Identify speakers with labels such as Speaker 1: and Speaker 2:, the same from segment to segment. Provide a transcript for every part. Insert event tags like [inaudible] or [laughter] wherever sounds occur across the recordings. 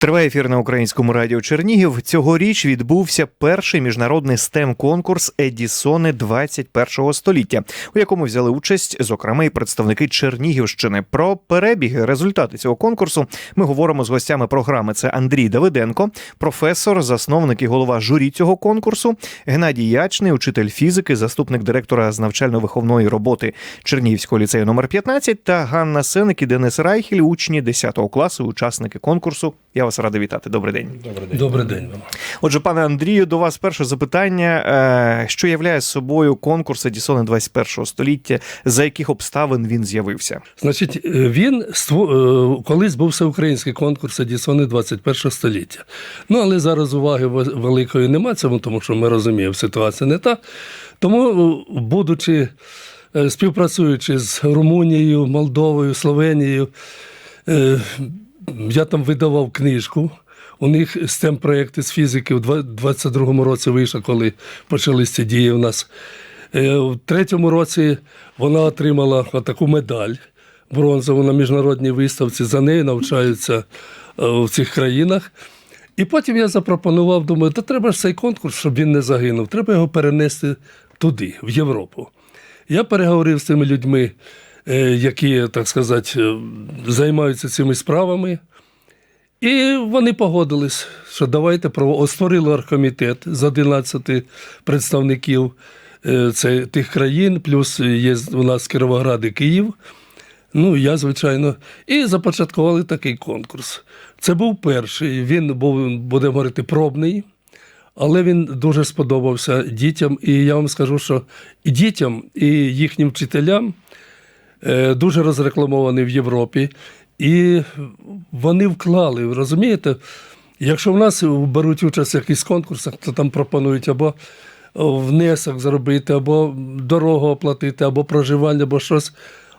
Speaker 1: Триває ефір на українському радіо Чернігів. Цьогоріч відбувся перший міжнародний stem конкурс Едісони 21-го століття, у якому взяли участь, зокрема, і представники Чернігівщини. Про перебіги, результати цього конкурсу ми говоримо з гостями програми. Це Андрій Давиденко, професор, засновник і голова журі цього конкурсу, Геннадій Ячний, учитель фізики, заступник директора з навчально-виховної роботи Чернігівського ліцею номер 15 та Ганна Сеник і Денис Райхель, учні 10 класу, учасники конкурсу. Я вас радий вітати. Добрий день.
Speaker 2: Добрий день.
Speaker 3: Добрий день.
Speaker 1: Отже, пане Андрію, до вас перше запитання: Е, що являє собою конкурс Едісони 21 століття, за яких обставин він з'явився?
Speaker 3: Значить, е, він е, колись був всеукраїнський конкурс Едісони 21 століття. Ну, але зараз уваги великої нема цьому, тому що ми розуміємо, ситуація не та. Тому, будучи співпрацюючи з Румунією, Молдовою, Словенією, я там видавав книжку. У них stem проєкти з фізики в 22-му році вийшов, коли почалися ці дії у нас. Е, У третьому році вона отримала таку медаль бронзову на міжнародній виставці. За нею навчаються е, в цих країнах. І потім я запропонував, думаю, та треба ж цей конкурс, щоб він не загинув. Треба його перенести туди, в Європу. Я переговорив з тими людьми, е, які, так сказати, е, займаються цими справами. І вони погодились, що давайте про створили оргкомітет з 11 представників е, це, тих країн, плюс є у нас Кіровоград і Київ. Ну, я, звичайно, і започаткували такий конкурс. Це був перший. Він був, будемо говорити, пробний, але він дуже сподобався дітям. І я вам скажу, що і дітям, і їхнім вчителям е, дуже розрекламований в Європі. І вони вклали, розумієте? Якщо в нас беруть участь в якихось конкурсах, то там пропонують або внесок зробити, або дорогу оплатити, або проживання, або щось.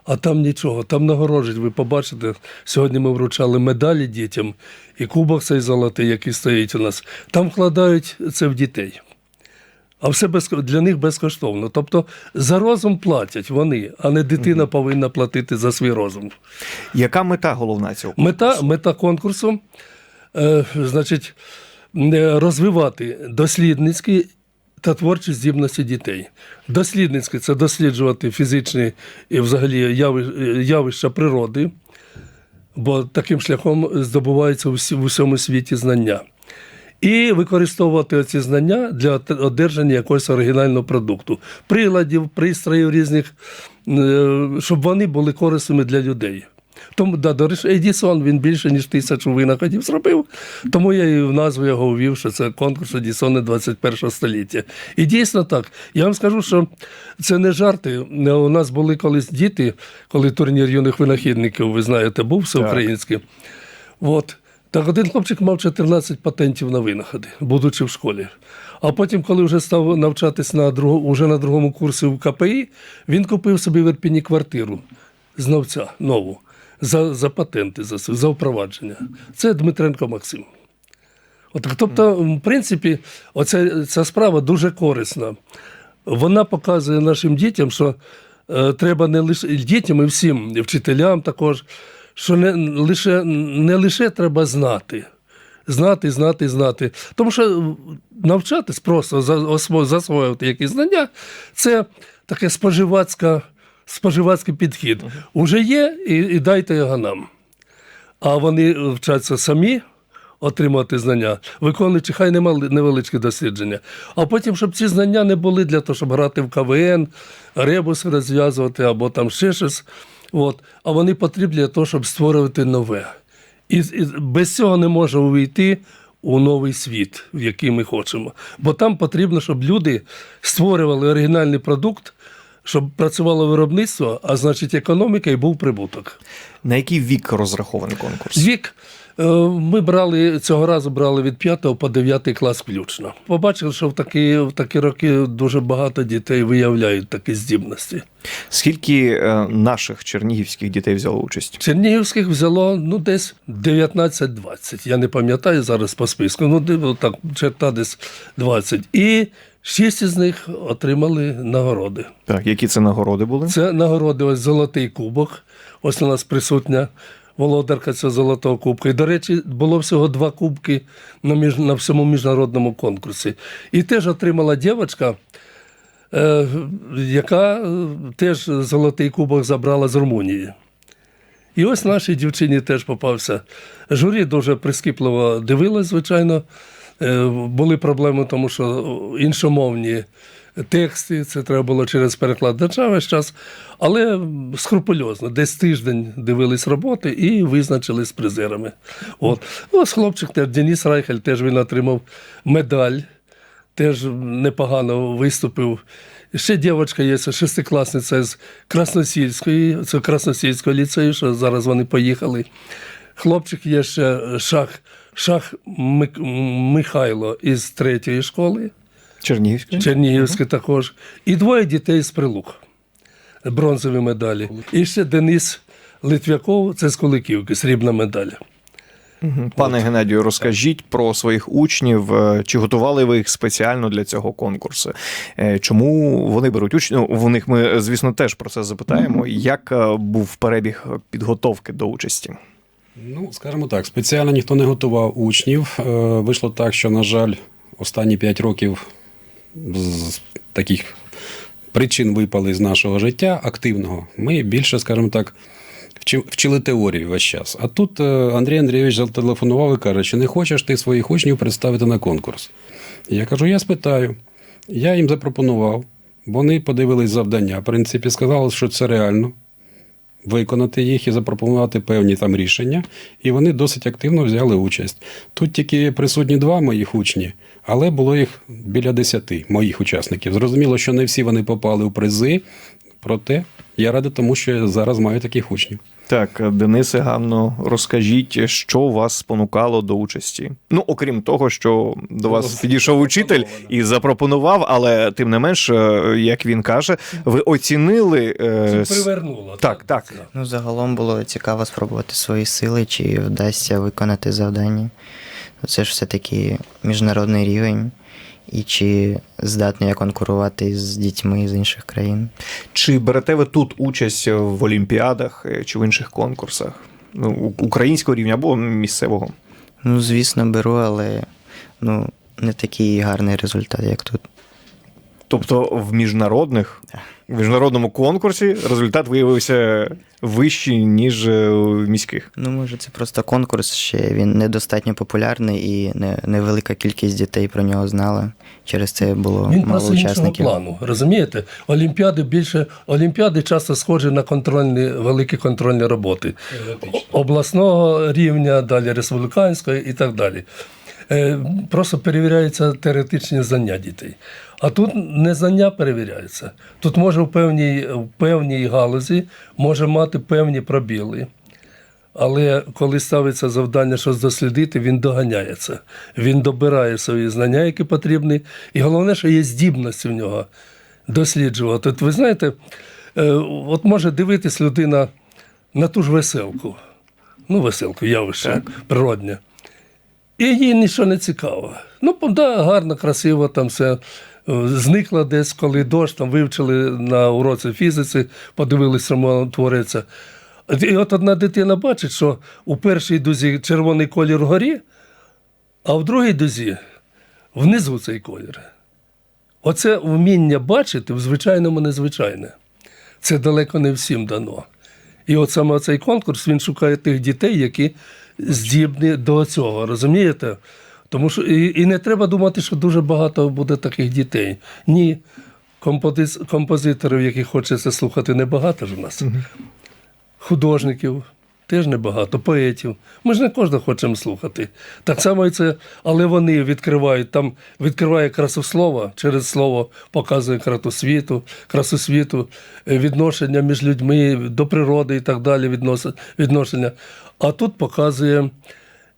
Speaker 3: А там нічого, там нагороджать. Ви побачите, сьогодні ми вручали медалі дітям і кубок цей золотий, який стоїть у нас. Там вкладають це в дітей. А все без, для них безкоштовно. Тобто за розум платять вони, а не дитина повинна платити за свій розум.
Speaker 1: Яка мета головна цього?
Speaker 3: Мета, мета конкурсу, е, значить, е, розвивати дослідницькі та творчі здібності дітей. Дослідницькі це досліджувати фізичні і взагалі явища природи, бо таким шляхом здобуваються в усьому світі знання. І використовувати ці знання для одержання якогось оригінального продукту, приладів, пристроїв різних, е, щоб вони були корисними для людей. Тому да, до речі, Едісон він більше ніж тисячу винаходів зробив. Тому я і в назву його ввів, що це конкурс Едісони 21 століття. І дійсно так. Я вам скажу, що це не жарти. У нас були колись діти, коли турнір юних винахідників, ви знаєте, був всеукраїнський. От. Так один хлопчик мав 14 патентів на винаходи, будучи в школі. А потім, коли вже став навчатись на друго, уже на другому курсі в КПІ, він купив собі в Ірпіні квартиру знавця нову за, за патенти, за, за впровадження. Це Дмитренко Максим. Отак, тобто, в принципі, оця, ця справа дуже корисна. Вона показує нашим дітям, що е, треба не лише дітям і всім, і вчителям також, що не лише, не лише треба знати. Знати, знати, знати. Тому що навчатись просто за- засвоювати якісь знання це таке споживацька, споживацький підхід. Уже є, і, і дайте його нам. А вони вчаться самі отримати знання, виконуючи хай невеличкі дослідження. А потім, щоб ці знання не були для того, щоб грати в КВН, ребуси розв'язувати або там ще щось. От. А вони потрібні для того, щоб створювати нове. І, і без цього не може увійти у новий світ, в який ми хочемо. Бо там потрібно, щоб люди створювали оригінальний продукт, щоб працювало виробництво, а значить економіка і був прибуток.
Speaker 1: На який вік розрахований конкурс?
Speaker 3: Вік ми брали цього разу брали від 5 по 9 клас включно. Побачили, що в такі, в такі роки дуже багато дітей виявляють такі здібності.
Speaker 1: Скільки е, наших чернігівських дітей взяло участь?
Speaker 3: Чернігівських взяло ну десь 19-20. Я не пам'ятаю зараз по списку. Ну, так, черта десь 20. І шість із них отримали нагороди.
Speaker 1: Так, які це нагороди були?
Speaker 3: Це нагороди ось золотий кубок. Ось у нас присутня володарка цього золотого кубка. І, до речі, було всього два кубки на, між, на всьому міжнародному конкурсі. І теж отримала дівчинка, е, яка е, теж золотий кубок забрала з Румунії. І ось нашій дівчині теж попався. Журі дуже прискіпливо дивилось, звичайно. Е, Були проблеми, тому що іншомовні тексти, це треба було через перекладача весь час. Але скрупульозно, десь тиждень дивились роботи і визначились з призерами. От. Ось хлопчик теж Деніс Райхель, теж він отримав медаль теж непогано виступив. Ще дівчинка є, шестикласниця з Красносільської, це Красносільського ліцею, що зараз вони поїхали. Хлопчик є ще шах, шах Михайло із третьої школи,
Speaker 1: Чернігівський.
Speaker 3: Чернігівський також. І двоє дітей з прилук. Бронзові медалі. І ще Денис Литвяков, це з Куликівки, срібна медаль.
Speaker 1: Пане Геннадію, розкажіть про своїх учнів. Е, Чи готували ви їх спеціально для цього конкурсу? Е, Чому вони беруть учнів? Ну, в них ми, звісно, теж про це запитаємо. Як е, був перебіг підготовки до участі?
Speaker 2: Ну, скажімо так, спеціально ніхто не готував учнів. Вийшло так, що, на жаль, останні 5 років з таких причин випали з нашого життя активного. Ми більше, скажімо так, вчили теорію весь час. А тут е, Андрій Андрійович зателефонував і каже, чи не хочеш ти своїх учнів представити на конкурс? Я кажу, я спитаю. Я їм запропонував. Вони подивились завдання. В принципі, сказали, що це реально виконати їх і запропонувати певні там рішення, і вони досить активно взяли участь. Тут тільки присутні два моїх учні, але було їх біля десяти моїх учасників. Зрозуміло, що не всі вони попали у призи, проте я радий тому, що я зараз маю таких учнів.
Speaker 1: Так, Денисе Ганно, розкажіть, що вас спонукало до участі? Ну, окрім того, що до вас підійшов учитель і запропонував, але тим не менш, е, як він каже, ви оцінили. е,
Speaker 3: Це привернуло.
Speaker 1: Так, так.
Speaker 4: Ну, загалом було цікаво спробувати свої сили, чи вдасться виконати завдання. Це ж все-таки міжнародний рівень, і чи здатний я конкурувати з дітьми з інших країн.
Speaker 1: Чи берете ви тут участь в олімпіадах е, чи в інших конкурсах? Ну, українського рівня або місцевого?
Speaker 4: Ну, звісно, беру, але ну, не такий гарний результат, як тут.
Speaker 1: Тобто в міжнародних, в міжнародному конкурсі результат виявився вищий, ніж е, в міських.
Speaker 4: Ну, може, це просто конкурс, ще він недостатньо популярний і не, невелика кількість дітей про нього знала. Через це було
Speaker 3: Він
Speaker 4: мало
Speaker 3: просто
Speaker 4: учасників.
Speaker 3: плану. Розумієте? Олімпіади більше олімпіади часто схожі на контрольні великі контрольні роботи обласного рівня, далі республіканського і так далі. Е, Просто перевіряються теоретичні знання дітей. А тут не знання перевіряються. Тут може в певній, в певній галузі може мати певні пробіли. Але коли ставиться завдання щось дослідити, він доганяється. Він добирає свої знання, які потрібні. І головне, що є здібності в нього досліджувати. От ви знаєте, е, от може дивитись людина на ту ж веселку. Ну, веселку, явище природне. І їй нічого не цікаво. Ну, да, гарно, красиво, там все. Е, Зникла десь, коли дощ, там вивчили на уроці фізиці, подивилися, що твориться. І от одна дитина бачить, що у першій дузі червоний колір вгорі, а в другій дузі внизу цей колір. Оце вміння бачити в звичайному незвичайне. Це далеко не всім дано. І от саме цей конкурс він шукає тих дітей, які здібні до цього, розумієте? Тому що і, і не треба думати, що дуже багато буде таких дітей. Ні. Компози- композиторів, яких хочеться слухати, небагато ж у нас. Художників теж небагато, поетів. Ми ж не кожного хочемо слухати. Так само і це, але вони відкривають, там відкриває красу слова, через слово показує красу світу, красу світу, е, відношення між людьми до природи і так далі, відношення. А тут показує,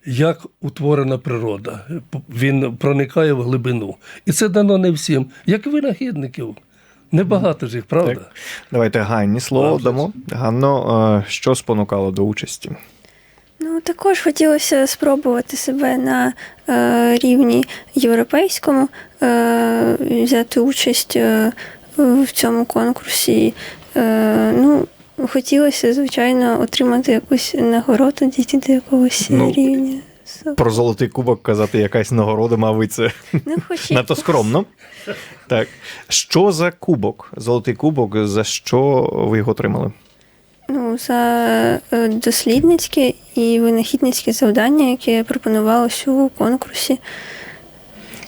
Speaker 3: як утворена природа. Він проникає в глибину. І це дано не всім, як винахідників. Небагато ж їх, правда?
Speaker 1: Так. Давайте Ганні слово
Speaker 3: Правда.
Speaker 1: дамо. Ганно, е, що спонукало до участі?
Speaker 5: Ну, також хотілося спробувати себе на е, рівні європейському, е, взяти участь е, в цьому конкурсі. Е, ну, хотілося, звичайно, отримати якусь нагороду, дійти до якогось
Speaker 1: Ну,
Speaker 5: рівня.
Speaker 1: Про золотий кубок казати якась нагорода, мабуть, це
Speaker 5: Ну, [laughs]
Speaker 1: надто скромно. Так. Що за кубок? Золотий кубок, за що ви його отримали?
Speaker 5: Ну, за е, дослідницьке і винахідницьке завдання, яке пропонувалось у конкурсі.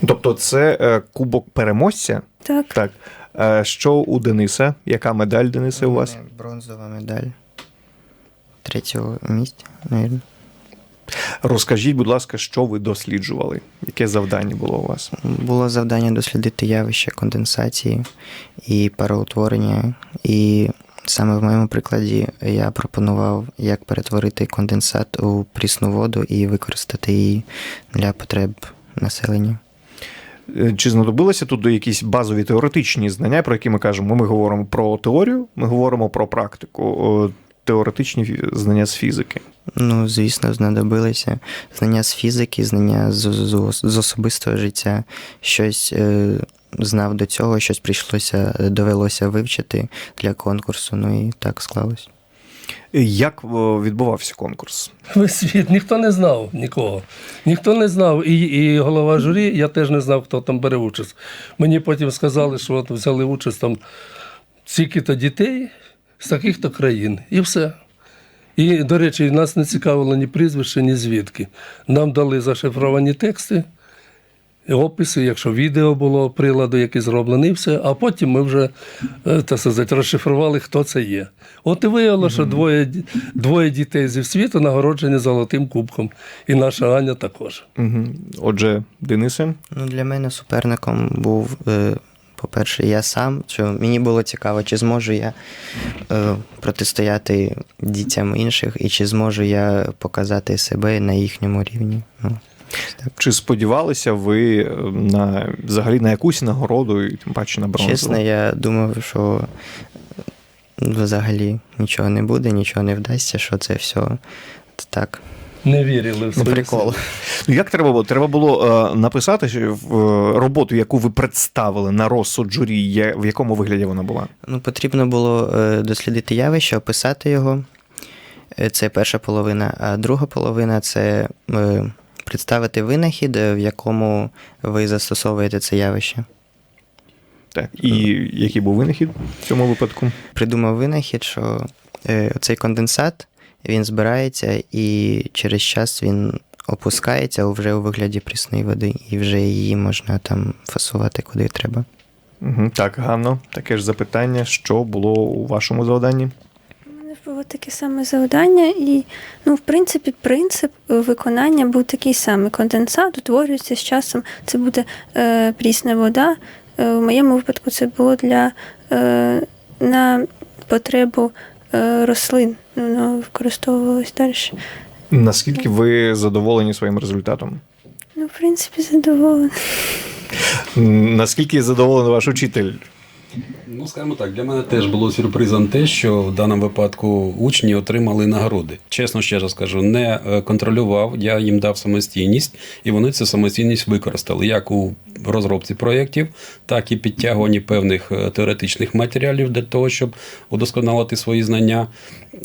Speaker 1: Тобто, це е, кубок переможця?
Speaker 5: Так,
Speaker 1: Так. Е, Що у Дениса? Яка медаль Дениса у вас?
Speaker 4: Бронзова медаль. Третього місця, мабуть.
Speaker 1: Розкажіть, будь ласка, що ви досліджували? Яке завдання було у вас?
Speaker 4: Було завдання дослідити явище конденсації і пароутворення. І саме в моєму прикладі я пропонував, як перетворити конденсат у прісну воду і використати її для потреб населення.
Speaker 1: Е, Чи знадобилося тут якісь базові теоретичні знання, про які ми кажемо? Ми говоримо про теорію, ми говоримо про практику, теоретичні знання з фізики.
Speaker 4: Ну, звісно, знадобилися знання з фізики, знання з, з, з особистого життя, щось е, знав до цього, щось прийшлося, довелося вивчити для конкурсу. Ну і так склалось.
Speaker 1: Е, Як відбувався конкурс?
Speaker 3: Весь світ, ніхто не знав нікого. Ніхто не знав. І, і голова журі, я теж не знав, хто там бере участь. Мені потім сказали, що от взяли участь там стільки-то дітей з таких-то країн. І все. І, до речі, нас не цікавило ні прізвище, ні звідки. Нам дали зашифровані тексти, описи, якщо відео було приладу, який зроблений, все. А потім ми вже е, так сказати, розшифрували, хто це є. От і виявилося, що двоє, двоє дітей зі світу нагороджені золотим кубком. І наша Аня також.
Speaker 1: Угу. Отже, Денисе,
Speaker 4: Ну, для мене суперником був, е, по-перше, я сам, що мені було цікаво, чи зможу я е, протистояти дітям інших, і чи зможу я показати себе на їхньому рівні. Ну.
Speaker 1: Чи сподівалися ви е, на взагалі на якусь нагороду, і тим паче на бронзу?
Speaker 4: Чесно, я думав, що взагалі нічого не буде, нічого не вдасться, що це все так.
Speaker 3: Не вірили в
Speaker 4: Ну, прикол.
Speaker 1: Ну, як треба було? Треба було е, написати що в е, роботу, яку ви представили на розсуд журі, є- в якому вигляді вона була?
Speaker 4: Ну, потрібно було е, дослідити явище, описати його. Е, Це перша половина. А друга половина це е, представити винахід, е, в якому ви застосовуєте це явище.
Speaker 1: Так. І який був винахід в цьому випадку?
Speaker 4: Придумав винахід, що е, цей конденсат він збирається і через час він опускається вже у вигляді прісної води, і вже її можна там фасувати куди треба.
Speaker 1: Так, Ганно, таке ж запитання, що було у вашому завданні?
Speaker 5: Було таке саме завдання, і, ну, в принципі, принцип виконання був такий самий. Конденсат утворюється з часом, це буде е, прісна вода. Е, в моєму випадку це було для е, на потребу е, рослин. Ну, Воно використовувалось далі.
Speaker 1: Наскільки ви задоволені своїм результатом?
Speaker 5: Ну, в принципі, задоволена.
Speaker 1: Наскільки задоволений ваш учитель?
Speaker 2: Ну, скажімо так, для мене теж було сюрпризом те, що в даному випадку учні отримали нагороди. Чесно ще раз скажу, не е, контролював, я їм дав самостійність, і вони цю самостійність використали як у розробці проєктів, так і підтягуванні певних е, теоретичних матеріалів для того, щоб удосконалити свої знання.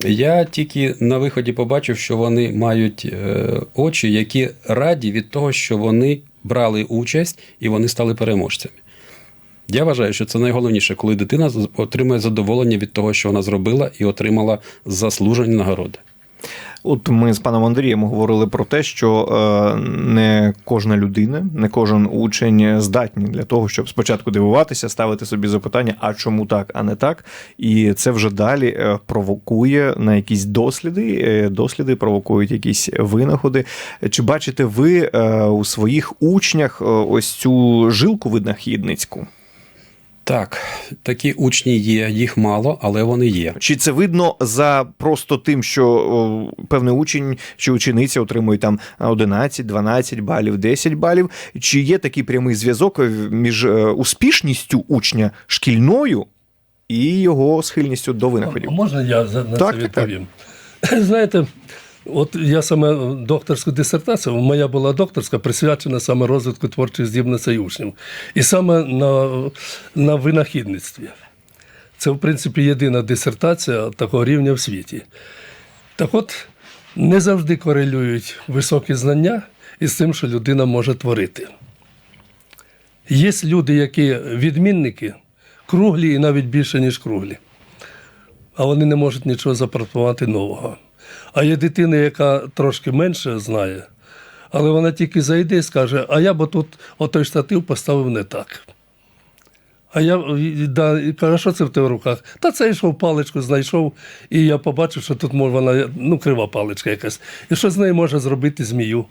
Speaker 2: Я тільки на виході побачив, що вони мають е, очі, які раді від того, що вони брали участь і вони стали переможцями. Я вважаю, що це найголовніше, коли дитина отримує задоволення від того, що вона зробила, і отримала заслужені нагороди.
Speaker 1: От ми з паном Андрієм говорили про те, що е, не кожна людина, не кожен учень здатні для того, щоб спочатку дивуватися, ставити собі запитання, а чому так, а не так. І це вже далі е, провокує на якісь досліди. е, Досліди провокують якісь винаходи. Чи бачите ви у своїх учнях ось цю жилку винахідницьку?
Speaker 2: Так, такі учні є, їх мало, але вони є.
Speaker 1: Чи це видно за просто тим, що о, певний учень чи учениця отримує там 11, 12 балів, 10 балів? Чи є такий прямий зв'язок е, між е, успішністю учня шкільною і його схильністю до винаходів?
Speaker 3: Можна я за- на
Speaker 1: Так,
Speaker 3: це
Speaker 1: так, так.
Speaker 3: відповім? [laughs] Знаєте, от я саме докторську дисертацію, моя була докторська, присвячена саме розвитку творчих здібностей учнів. І саме на, на винахідництві. Це, в принципі, єдина дисертація такого рівня в світі. Так от, не завжди корелюють високі знання із тим, що людина може творити. Є люди, які відмінники, круглі і навіть більше, ніж круглі. А вони не можуть нічого запропонувати нового. А є дитина, яка трошки менше знає, але вона тільки зайде і скаже: а я б тут отой штатив поставив не так. А я да, кажу, що це в тебе в руках? Та це йшов паличку, знайшов, і я побачив, що тут може вона ну, крива паличка якась. І що з нею може зробити змію?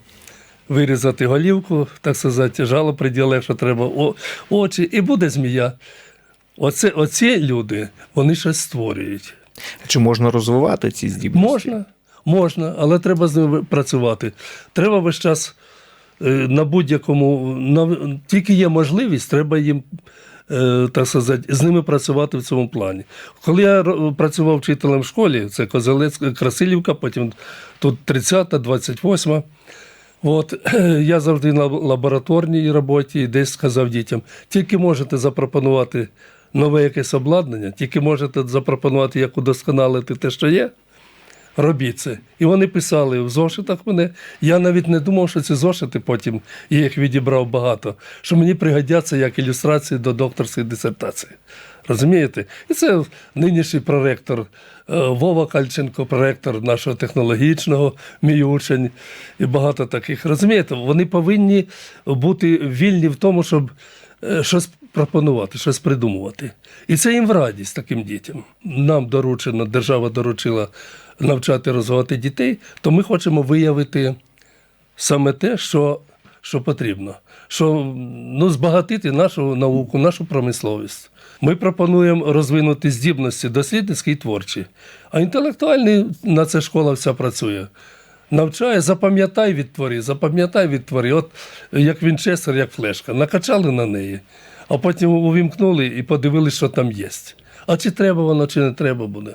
Speaker 3: Вирізати голівку, так сказати, жало приділе, якщо треба, о, очі, і буде змія. Оце, оці люди, вони щось створюють.
Speaker 1: Чи можна розвивати ці здібності?
Speaker 3: Можна, можна, але треба з ними працювати. Треба весь час е, на будь-якому, на, тільки є можливість, треба їм. е, Так сказати, з ними працювати в цьому плані. Коли я працював вчителем в школі, це Козелець, Красилівка, потім тут 30-та, 28-та. От, [clears throat] я завжди на лабораторній роботі десь сказав дітям: тільки можете запропонувати нове якесь обладнання, тільки можете запропонувати, як удосконалити те, що є. Робіть це. І вони писали в зошитах мене. Я навіть не думав, що ці зошити потім, я їх відібрав багато, що мені пригодяться як ілюстрації до докторської дисертації. Розумієте? І це нинішній проректор е, Вова Кальченко, проректор нашого технологічного, мій учень, і багато таких. Розумієте, вони повинні бути вільні в тому, щоб е, щось пропонувати, щось придумувати. І це їм в радість таким дітям. Нам доручено, держава доручила навчати розвивати дітей, то ми хочемо виявити саме те, що, що потрібно, що ну, збагатити нашу науку, нашу промисловість. Ми пропонуємо розвинути здібності дослідницькі і творчі, а інтелектуальні на це школа вся працює. Навчає, запам'ятай відтвори, запам'ятай відтвори. От як Вінчестер, як флешка. Накачали на неї, а потім увімкнули і подивилися, що там є. А чи треба воно, чи не треба буде.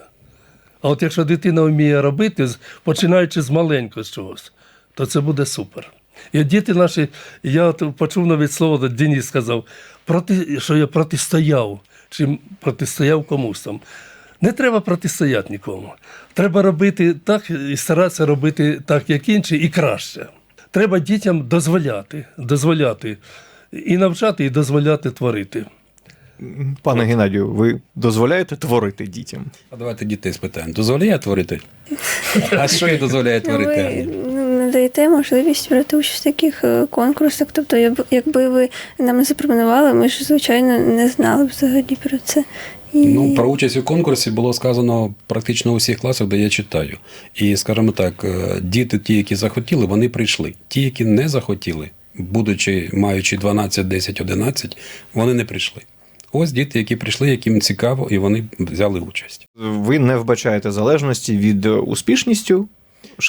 Speaker 3: А от якщо дитина вміє робити, починаючи з маленького чогось, то це буде супер. І діти наші, я от почув навіть слово, от Денис сказав, проти, що я протистояв, чи протистояв комусь там. Не треба протистояти нікому. Треба робити так і старатися робити так, як інші, і краще. Треба дітям дозволяти, дозволяти і навчати, і дозволяти творити.
Speaker 1: Пане Геннадію, ви дозволяєте творити дітям?
Speaker 2: А давайте дітей спитаємо. Дозволяє творити? А що їй дозволяє
Speaker 5: Ну, ви
Speaker 2: творити?
Speaker 5: ну, надаєте можливість брати участь в таких е, конкурсах. Тобто, якби ви нам запропонували, ми ж, звичайно, не знали б взагалі про це. І...
Speaker 2: Ну, про участь у конкурсі було сказано практично у всіх класах, де я читаю. І, скажімо так, е, діти, ті, які захотіли, вони прийшли. Ті, які не захотіли, будучи маючи 12, 10, 11, вони не прийшли. Ось діти, які прийшли, яким цікаво, і вони взяли участь.
Speaker 1: Ви не вбачаєте залежності від е, успішністю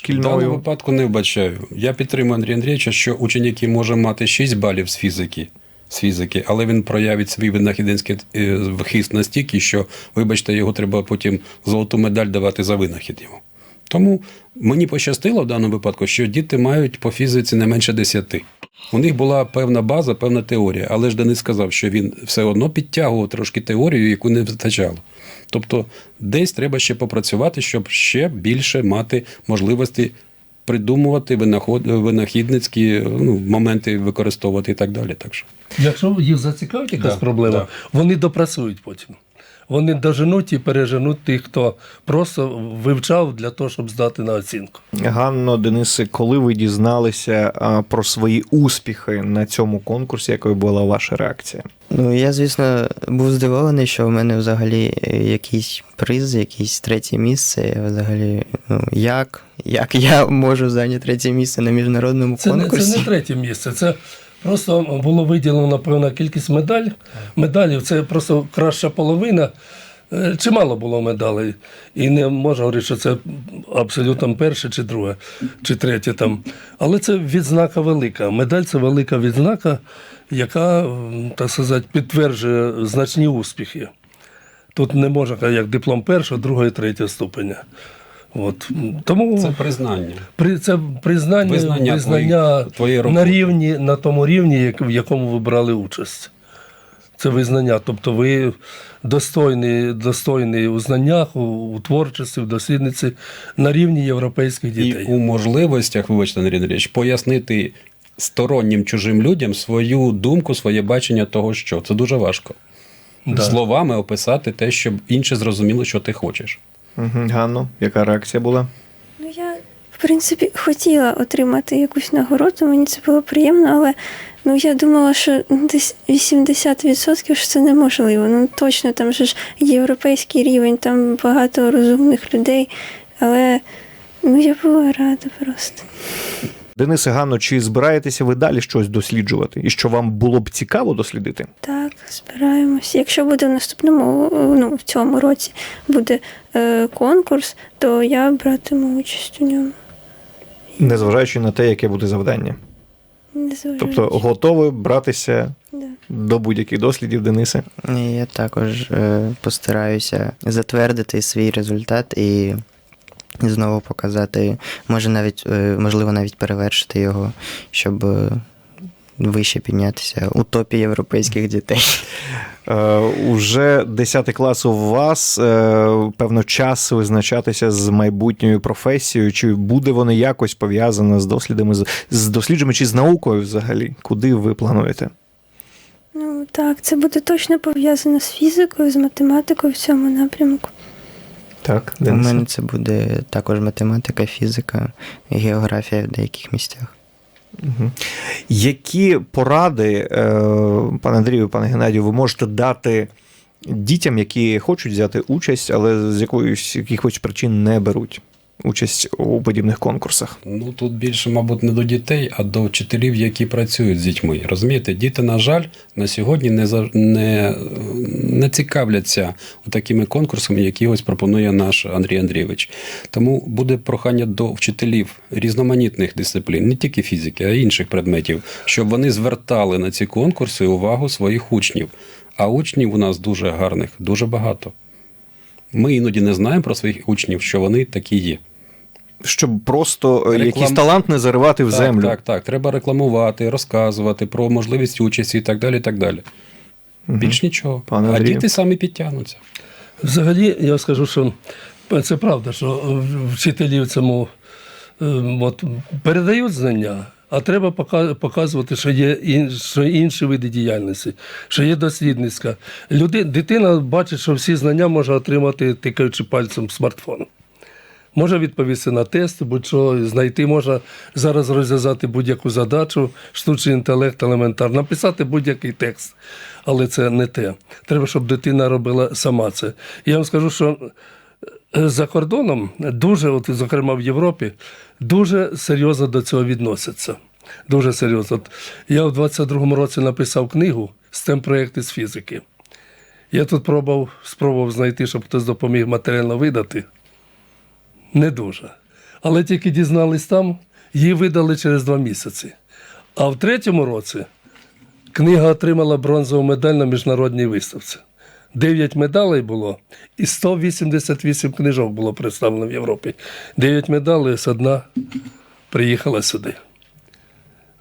Speaker 2: В даному випадку не вбачаю. Я підтримую Андрія Андрійовича, що ученик який може мати 6 балів з фізики, з фізики, але він проявить свій винахідницький е, хист настільки, що, вибачте, його треба потім золоту медаль давати за винахід йому. Тому мені пощастило в даному випадку, що діти мають по фізиці не менше 10. У них була певна база, певна теорія, але ж Денис сказав, що він все одно підтягував трошки теорію, яку не вистачало. Тобто десь треба ще попрацювати, щоб ще більше мати можливості придумувати винаход, винахідницькі ну, моменти використовувати і так далі. Так що.
Speaker 3: Якщо їх зацікавить якась
Speaker 2: Да,
Speaker 3: проблема,
Speaker 2: да.
Speaker 3: вони допрацюють потім. Вони доженуть і переженуть тих, хто просто вивчав для того, щоб здати на оцінку.
Speaker 1: Ганно, Денисе, коли ви дізналися про свої успіхи на цьому конкурсі, якою була ваша реакція?
Speaker 4: Ну, я, звісно, був здивований, що в мене взагалі е, якийсь приз, якесь третє місце. Я взагалі, ну, як? Як я можу зайняти третє місце на міжнародному
Speaker 3: Це не, це не третє місце. Це просто було виділено певна кількість медаль. медалів. Це просто краща половина. Е, Чимало було медалей. І не можу говорити, що це абсолютно перше чи друге, чи третє там. Але це відзнака велика. Медаль це велика відзнака, яка, так сказати, підтверджує значні успіхи. Тут не можна як диплом першого, другого і третього ступеня. От. Тому
Speaker 2: Це признання.
Speaker 3: при це признання,
Speaker 2: Визнання
Speaker 3: визнання,
Speaker 2: твої- твоєї
Speaker 3: на рівні, на тому рівні, як- в якому ви брали участь. Це визнання. Тобто ви достойні, достойні у знаннях, у, у творчості, в дослідниці на рівні європейських
Speaker 2: І
Speaker 3: дітей.
Speaker 2: у можливостях, вибачте, Андрій Андрійович, пояснити стороннім чужим людям свою думку, своє бачення того, що це дуже важко.
Speaker 3: Да.
Speaker 2: Словами описати те, щоб інші зрозуміли, що ти хочеш.
Speaker 1: Ганно, яка реакція була?
Speaker 5: Ну, я, в принципі, хотіла отримати якусь нагороду, мені це було приємно, але ну, я думала, що десь 80% що це неможливо. Ну, точно, там же ж європейський рівень, там багато розумних людей, але ну, я була рада просто.
Speaker 1: Денисе Ганно, чи збираєтеся ви далі щось досліджувати? І що вам було б цікаво дослідити?
Speaker 5: Так, збираємось. Якщо буде в наступному, ну, в цьому році буде е, конкурс, то я братиму участь у ньому.
Speaker 1: Незважаючи на те, яке буде завдання.
Speaker 5: Незважаючи.
Speaker 1: Тобто готові братися
Speaker 5: да.
Speaker 1: до будь-яких дослідів, Денисе?
Speaker 4: Я також е, постараюся затвердити свій результат і знову показати, може навіть, е, можливо, навіть перевершити його, щоб е, вище піднятися у топі європейських дітей.
Speaker 1: Е, уже 10 клас у вас, е, певно, час визначатися з майбутньою професією, чи буде воно якось пов'язано з дослідами, з, з дослідженнями чи з наукою взагалі? Куди ви плануєте?
Speaker 5: Ну так, це буде точно пов'язано з фізикою, з математикою в цьому напрямку.
Speaker 1: Так,
Speaker 4: У мене це буде також математика, фізика, географія в деяких місцях.
Speaker 1: Угу. Які поради, е, пане Андрію, пане Геннадію, ви можете дати дітям, які хочуть взяти участь, але з якоїсь якихось причин не беруть участь у подібних конкурсах?
Speaker 2: Ну тут більше, мабуть, не до дітей, а до вчителів, які працюють з дітьми. Розумієте, діти, на жаль, на сьогодні не не, не цікавляться такими конкурсами, які ось пропонує наш Андрій Андрійович. Тому буде прохання до вчителів різноманітних дисциплін, не тільки фізики, а й інших предметів, щоб вони звертали на ці конкурси увагу своїх учнів. А учнів у нас дуже гарних, дуже багато. Ми іноді не знаємо про своїх учнів, що вони такі є.
Speaker 1: Щоб просто е,
Speaker 2: Реклам-
Speaker 1: якийсь талант не заривати в
Speaker 2: так,
Speaker 1: землю.
Speaker 2: Так, так. Треба рекламувати, розказувати про можливість участі і так далі. І так далі. Більш нічого.
Speaker 1: Пане
Speaker 2: а
Speaker 1: Андрію.
Speaker 2: діти самі підтягнуться.
Speaker 3: Взагалі, я скажу, що це правда, що вчителі в цьому е, от, передають знання, а треба показувати, що є що інші види діяльності, що є дослідницька. Люди, дитина бачить, що всі знання може отримати, тикаючи пальцем смартфон. Може відповісти на тест, будь-що знайти, можна зараз розв'язати будь-яку задачу, штучний інтелект елементарно, написати будь-який текст. Але це не те. Треба, щоб дитина робила сама це. Я вам скажу, що е, за кордоном дуже, от, зокрема в Європі, дуже серйозно до цього відносяться. Дуже серйозно. От я в 22-му році написав книгу stem проєкти з фізики. Я тут пробував, спробував знайти, щоб хтось допоміг матеріально видати. Не дуже. Але тільки дізнались там, її видали через два місяці. А в третьому році книга отримала бронзову медаль на міжнародній виставці. Дев'ять медалей було, і 188 книжок було представлено в Європі. Дев'ять медалей, ось одна приїхала сюди.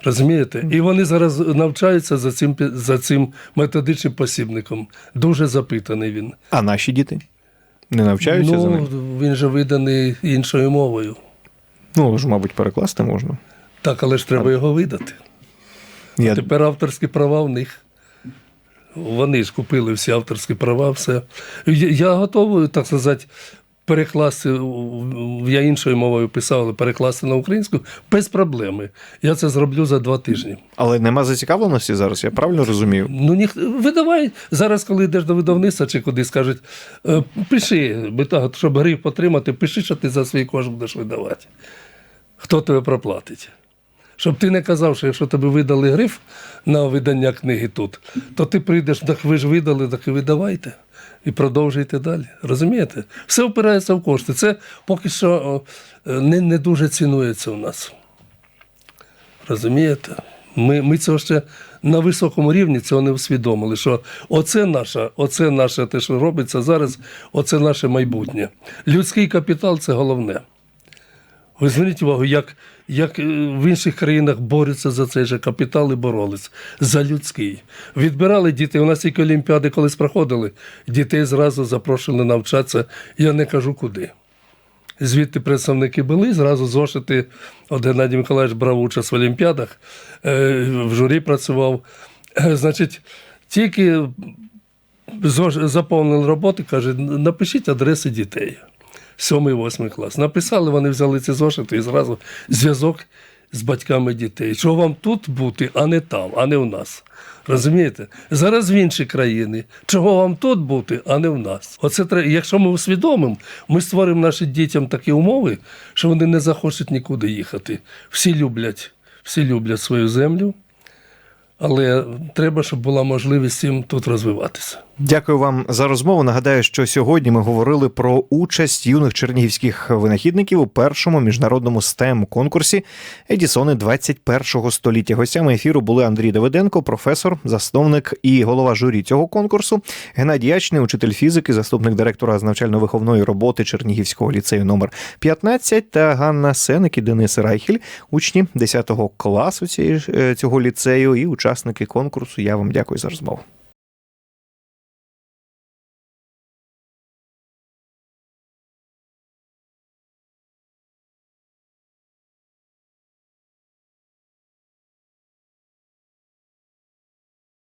Speaker 3: Розумієте? І вони зараз навчаються за цим, за цим методичним посібником. Дуже запитаний він.
Speaker 1: А наші діти не навчаються за
Speaker 3: ну,
Speaker 1: ним?
Speaker 3: він же виданий іншою мовою.
Speaker 1: Ну, ж, мабуть, перекласти можна.
Speaker 3: Так, але ж треба його видати.
Speaker 1: Я...
Speaker 3: Тепер авторські права в них. Вони ж купили всі авторські права, все. Я готовий, так сказати, перекласти, я іншою мовою писав, але перекласти на українську без проблеми. Я це зроблю за два тижні.
Speaker 1: Але нема зацікавленості зараз, я правильно розумію?
Speaker 3: Ну, ніх... видавай. Зараз, коли йдеш до видавництва чи куди скажуть, «Е, пиши, щоб гриф потримати, пиши, що ти за свій кошт будеш видавати. Хто тебе проплатить? Щоб ти не казав, що якщо тебе видали гриф на видання книги тут, то ти прийдеш, так ви ж видали, так і видавайте. І продовжуйте далі. Розумієте? Все опирається в кошти. Це поки що е, не, не дуже цінується у нас. Розумієте? Ми, ми цього ще на високому рівні цього не усвідомили, що оце наше, оце наше те, що робиться зараз, оце наше майбутнє. Людський капітал це головне. Ви зверніть увагу, як, як е, в інших країнах борються за цей же капітал і боролись за людський. Відбирали дітей. У нас тільки олімпіади колись проходили, дітей зразу запрошували навчатися. Я не кажу куди. Звідти представники були, зразу зошити. От Геннадій Миколаївич брав участь в Олімпіадах, е, в журі працював. Е, Значить, тільки заповнили роботи, каже, напишіть адреси дітей. Сьомий, восьмий клас. Написали, вони взяли ці зошити і зразу зв'язок з батьками дітей. Чого вам тут бути, а не там, а не у нас. Розумієте? Зараз в інші країни. Чого вам тут бути, а не в нас? Оце треба. Якщо ми усвідомимо, ми створимо нашим дітям такі умови, що вони не захочуть нікуди їхати. Всі люблять, всі люблять свою землю, але треба, щоб була можливість їм тут розвиватися.
Speaker 1: Дякую вам за розмову. Нагадаю, що сьогодні ми говорили про участь юних чернігівських винахідників у першому міжнародному stem конкурсі Едісони 21-го століття. Гостями ефіру були Андрій Давиденко, професор, засновник і голова журі цього конкурсу, Геннадій Ячний, учитель фізики, заступник директора з навчально-виховної роботи Чернігівського ліцею номер 15 та Ганна Сеник і Денис Райхель, учні 10 класу е, цього ліцею і учасники конкурсу. Я вам дякую за розмову.